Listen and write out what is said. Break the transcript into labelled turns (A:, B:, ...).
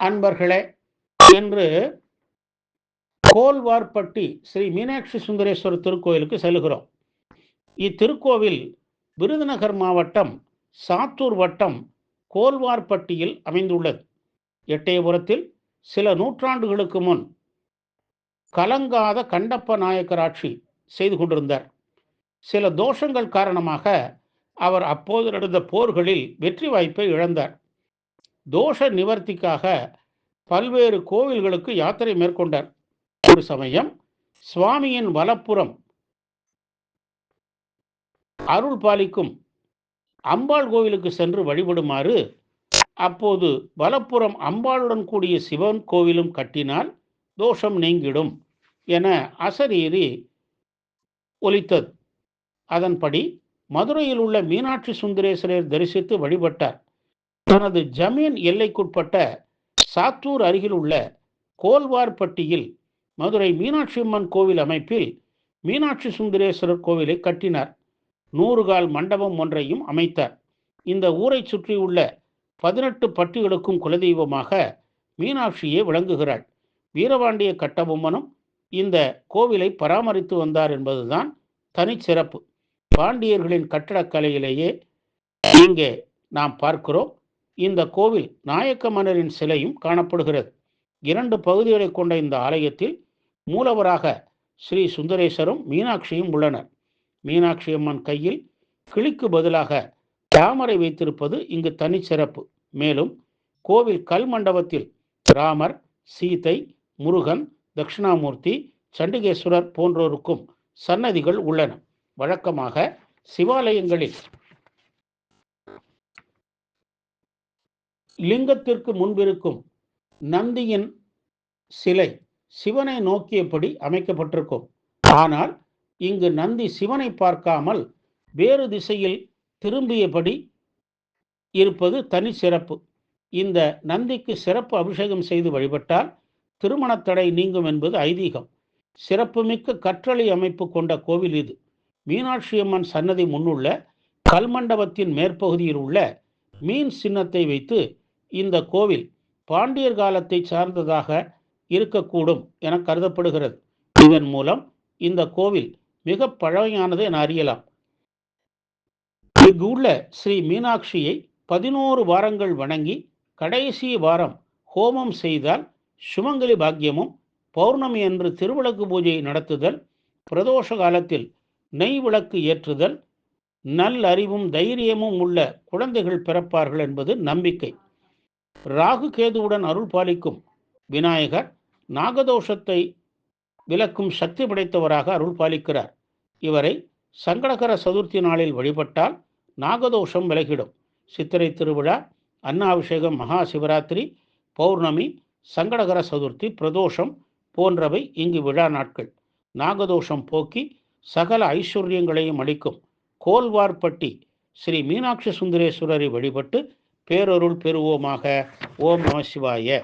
A: அன்பர்களே என்று கோல்வார்பட்டி ஸ்ரீ மீனாட்சி சுந்தரேஸ்வரர் திருக்கோயிலுக்கு செல்கிறோம் இத்திருக்கோவில் விருதுநகர் மாவட்டம் சாத்தூர் வட்டம் கோல்வார்பட்டியில் அமைந்துள்ளது. எட்டயபுரத்தில் சில நூற்றாண்டுகளுக்கு முன் கலங்காத கண்டப்ப நாயக்கர் ஆட்சி செய்து கொண்டிருந்தார். சில தோஷங்கள் காரணமாக அவர் அப்போது நடந்த போர்களில் வெற்றி வாய்ப்பை இழந்தார். தோஷ நிவர்த்திக்காக பல்வேறு கோவில்களுக்கு யாத்திரை மேற்கொண்டார். ஒரு சமயம் சுவாமியின் வலப்புறம் அருள் பாலிக்கும் அம்பாள் கோவிலுக்கு சென்று வழிபடுமாறு அப்போது வலப்புறம் அம்பாளுடன் கூடிய சிவன் கோவிலும் கட்டினால் தோஷம் நீங்கிடும் என அசரீரி ஒலித்தது. அதன்படி மதுரையில் உள்ள மீனாட்சி சுந்தரேஸ்வரர் தரிசித்து வழிபட்டார். தனது ஜமீன் எல்லைக்குட்பட்ட சாத்தூர் அருகில் உள்ள கோல்வார்பட்டியில் மதுரை மீனாட்சி அம்மன் கோவில் அமைப்பில் மீனாட்சி சுந்தரேஸ்வரர் கோவிலை கட்டினார். நூறுகால் மண்டபம் ஒன்றையும் அமைத்தார். இந்த ஊரை சுற்றியுள்ள பதினெட்டு பட்டிகளுக்கும் குலதெய்வமாக மீனாட்சியே விளங்குகிறாள். வீரபாண்டிய கட்டபொம்மனும் இந்த கோவிலை பராமரித்து வந்தார் என்பதுதான் தனிச்சிறப்பு பாண்டியர்களின் கட்டடக்கலையிலேயே இங்கே நாம் பார்க்கிறோம். இந்த கோவில் நாயக்க மன்னரின் சிலையும் காணப்படுகிறது. இரண்டு பகுதிகளை கொண்ட இந்த ஆலயத்தில் மூலவராக ஸ்ரீ சுந்தரேஸ்வரும் மீனாட்சியும் உள்ளனர். மீனாட்சி அம்மன் கையில் கிளிக்கு பதிலாக தாமரை வைத்திருப்பது இங்கு தனிச்சிறப்பு. மேலும் கோவில் கல் மண்டபத்தில் ராமர் சீதை முருகன் தட்சிணாமூர்த்தி சண்டிகேஸ்வரர் போன்றோருக்கும் சன்னதிகள் உள்ளன. வழக்கமாக சிவாலயங்களில் லிங்கத்திற்கு முன்பிருக்கும் நந்தியின் சிலை சிவனை நோக்கியபடி அமைக்கப்பட்டிருக்கும். ஆனால் இங்கு நந்தி சிவனை பார்க்காமல் வேறு திசையில் திரும்பியபடி இருப்பது தனி சிறப்பு. இந்த நந்திக்கு சிறப்பு அபிஷேகம் செய்து வழிபட்டால் திருமண தடை நீங்கும் என்பது ஐதீகம். சிறப்புமிக்க கற்றளி அமைப்பு கொண்ட கோவில் இது. மீனாட்சி அம்மன் சன்னதி முன்னுள்ள கல்மண்டபத்தின் மேற்பகுதியில் உள்ள மீன் சின்னத்தை வைத்து இந்த கோவில் பாண்டியர் காலத்தை சார்ந்ததாக இருக்கக்கூடும் என கருதப்படுகிறது. இதன் மூலம் இந்த கோவில் மிக பழமையானது என அறியலாம். இங்கு உள்ள ஸ்ரீ மீனாட்சியை பதினோரு வாரங்கள் வணங்கி கடைசி வாரம் ஹோமம் செய்தால் சுமங்கலி பாக்கியமும் பௌர்ணமி அன்று திருவிளக்கு பூஜை நடத்துதல் பிரதோஷ காலத்தில் நெய் விளக்கு ஏற்றுதல் நல்லறிவும் தைரியமும் உள்ள குழந்தைகள் பிறப்பார்கள் என்பது நம்பிக்கை. ராகு கேதுவுடன் அருள் பாலிக்கும் விநாயகர் நாகதோஷத்தை விளக்கும் சக்தி படைத்தவராக அருள் பாலிக்கிறார். இவரை சங்கடகர சதுர்த்தி நாளில் வழிபட்டால் நாகதோஷம் விலகிடும். சித்திரை திருவிழா அன்னாபிஷேகம் மகா சிவராத்திரி பௌர்ணமி சங்கடகர சதுர்த்தி பிரதோஷம் போன்றவை இங்கு விழா நாட்கள். நாகதோஷம் போக்கி சகல ஐஸ்வர்யங்களையும் அளிக்கும் கோல்வார்பட்டி ஸ்ரீ மீனாட்சி சுந்தரேஸ்வரரை வழிபட்டு பேரொருள் பெறுவோமாக. ஓம் நம சிவாய.